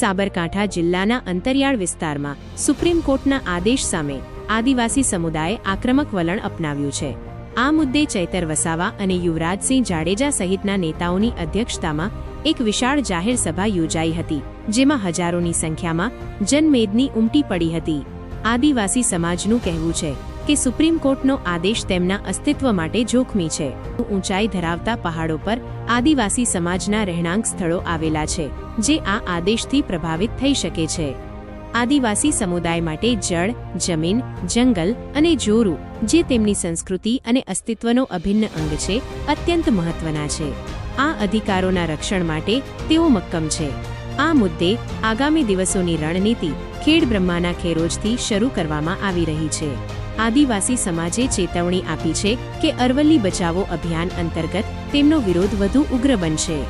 સાબરકાંઠા જિલ્લાના અંતરિયાળ વિસ્તારમાં સુપ્રીમ કોર્ટના આદેશ સામે આદિવાસી સમુદાયે આક્રમક વલણ અપનાવ્યું છે. આ મુદ્દે ચૈતર વસાવા અને યુવરાજસિંહ જાડેજા સહિતના નેતાઓની અધ્યક્ષતામાં એક વિશાળ જાહેર સભા યોજાઈ હતી, જેમાં હજારોની સંખ્યામાં જનમેદની ઉમટી પડી હતી. આદિવાસી સમાજનું કહેવું છે કે સુપ્રીમ કોર્ટનો આદેશ તેમના અસ્તિત્વ માટે જોખમી છે. ઊંચાઈ ધરાવતા પહાડો પર આદિવાસી સમાજના રહેણાંક સ્થળો આવેલા છે, જે આ આદેશથી પ્રભાવિત થઈ શકે છે. આદિવાસી સમુદાય માટે જળ, જમીન, જંગલ અને જોરું, જે તેમની સંસ્કૃતિ અને અસ્તિત્વનો અભિન્ન અંગ છે, અત્યંત મહત્વના છે. આ અધિકારોના રક્ષણ માટે તેઓ મક્કમ છે. આ મુદ્દે આગામી દિવસોની રણનીતિ ખેડ બ્રહ્માના ખેરોજથી શરૂ કરવામાં આવી રહી છે. આદિવાસી સમાજે ચેતવણી આપી છે કે અરવલ્લી બચાવો અભિયાન અંતર્ગત તેમનો વિરોધ વધુ ઉગ્ર બનશે.